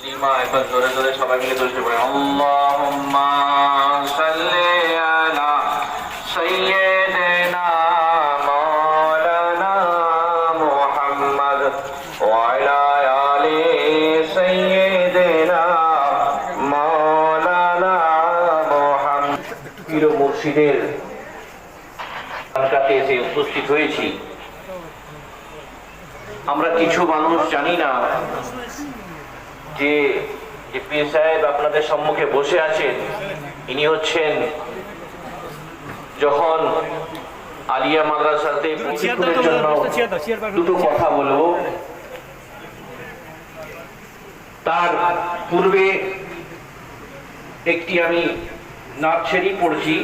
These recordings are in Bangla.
তসলিমা একবার সবাই মিলে দোষে পড়ে আল্লাহুম্মা সাল্লি আলা সাইয়্যিদিনা মাওলানা মুহাম্মদ ওয়া আলা আলি সাইয়্যিদিনা এসে উপস্থিত হয়েছি। আমরা কিছু মানুষ জানি না যে যে পীর সাহেব আপনাদের সম্মুখে বসে আছেন ইনি হচ্ছেন যখন আলিয়া মাদ্রাসাতে প্রশিক্ষণের জন্য দুটো কথা বলব। তার পূর্বে একটি আমি নাচ ছেড়ি পড়ছি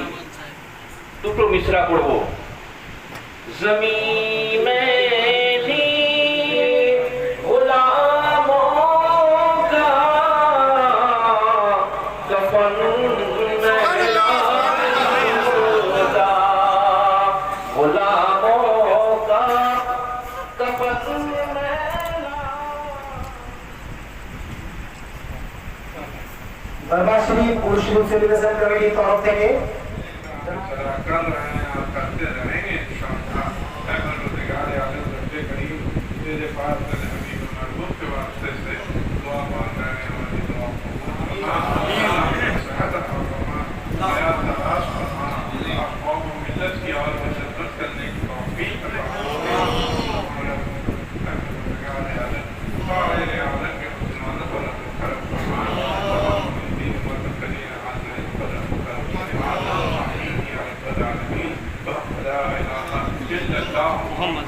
দুটো মিশ্রা পড়ব। জমিন বাবাশ্রী পুরুষ সেলিব্রেশন কমিটির তরফ থেকে No. محمد